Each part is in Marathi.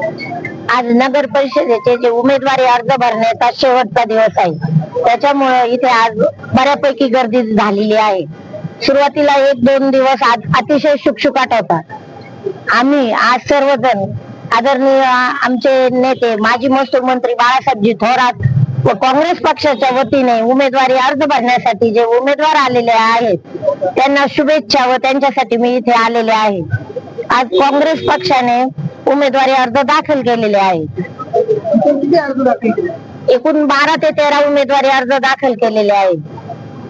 आज नगर परिषदेचे जे उमेदवारी अर्ज भरण्याचा शेवटचा दिवस आहे. त्याच्यामुळे इथे आज बऱ्यापैकी गर्दी झालेली आहे. सुरुवातीला एक दोन दिवस आज अतिशय शुकशुकाट होता. आम्ही आज सर्वजण आदरणीय आमचे नेते माजी महसूल मंत्री बाळासाहेबजी थोरात व काँग्रेस पक्षाच्या वतीने उमेदवारी अर्ज भरण्यासाठी जे उमेदवार आलेले आहेत त्यांना शुभेच्छा व त्यांच्यासाठी मी इथे आलेले आहे. आज काँग्रेस पक्षाने उमेदवारी अर्ज दाखल केलेले आहेत. एकूण बारा ते तेरा उमेदवारी अर्ज दाखल केलेले आहेत.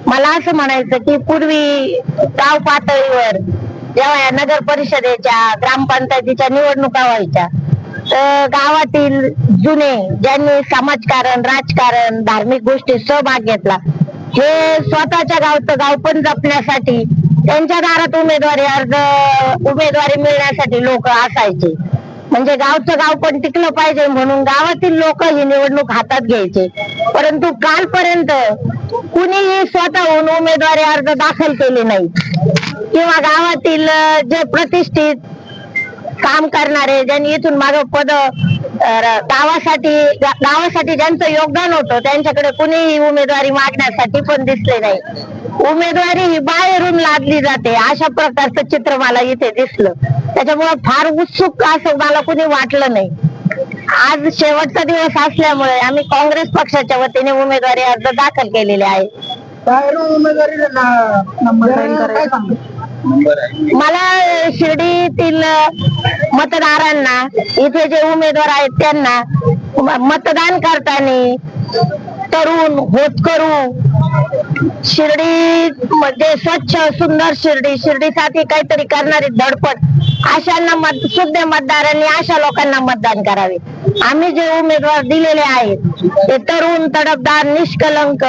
मला असं म्हणायचं की पूर्वी गाव पातळीवर जेव्हा या नगर परिषदेच्या ग्रामपंचायतीच्या निवडणुका व्हायच्या तर गावातील जुने ज्यांनी समाजकारण राजकारण धार्मिक गोष्टी सहभाग घेतला हे स्वतःच्या गावचं गाव पण जपण्यासाठी त्यांच्या दारात उमेदवारी अर्ज उमेदवारी मिळण्यासाठी लोक असायचे. म्हणजे गावचं गाव पण टिकलं पाहिजे म्हणून गावातील लोक ही निवडणूक हातात घ्यायचे. परंतु कालपर्यंत कुणीही स्वतःहून उमेदवारी अर्ज दाखल केले नाही. किंवा गावातील जे प्रतिष्ठित काम करणारे ज्यांनी इथून माग पद गावासाठी गावासाठी ज्यांचं योगदान होतं त्यांच्याकडे कुणीही उमेदवारी मागण्यासाठी पण दिसले नाही. उमेदवारी ही बाहेरून लादली जाते. अशा प्रकारचं चित्र मला इथे दिसलं. त्याच्यामुळे फार उत्सुक असं मला कुणी वाटलं नाही. आज शेवटचा दिवस असल्यामुळे आम्ही काँग्रेस पक्षाच्या वतीने उमेदवारी अर्ज दाखल केलेले आहे. बाहेरून उमेदवारी मला शिर्डीतील मतदारांना इथे जे उमेदवार आहेत त्यांना मतदान करताना तरुण होतकरू शिर्डी मध्ये स्वच्छ सुंदर शिर्डी शिर्डीसाठी काहीतरी करणारी धडपड अशांना मत शुद्ध मतदारांनी अशा लोकांना मतदान करावे. आम्ही जे उमेदवार दिलेले आहेत ते तरुण तडफदार निष्कलंक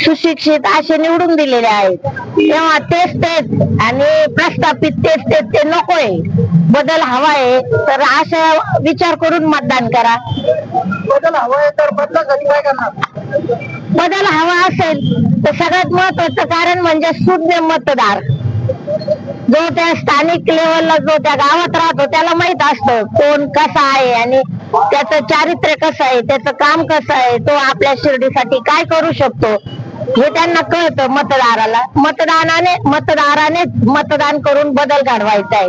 सुशिक्षित असे निवडून दिलेले आहेत. तेव्हा तेच तेच आणि प्रस्थापित तेच तेच ते नकोय. बदल हवाय तर अशा विचार करून मतदान करा. बदल हवाय तर बदलासाठी काय करणार? बदल हवा असेल तर सगळ्यात महत्वाचं कारण म्हणजे शून्य मतदार. जो त्या स्थानिक लेवलला जो त्या गावात राहतो त्याला माहीत असतं कोण कसा आहे आणि त्याचं चारित्र्य कसं आहे त्याचं काम कसं आहे तो आपल्या शिर्डीसाठी काय करू शकतो? हे त्यांना कळतं मतदाराला. मतदानाने मतदाराने मतदान करून बदल घडवायचा आहे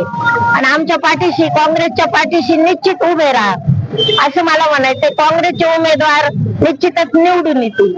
आणि आमच्या पाठीशी काँग्रेसच्या पाठीशी निश्चित उभे राहा. असं मला म्हणायचंय. काँग्रेसचे उमेदवार निश्चितच निवडून येतील.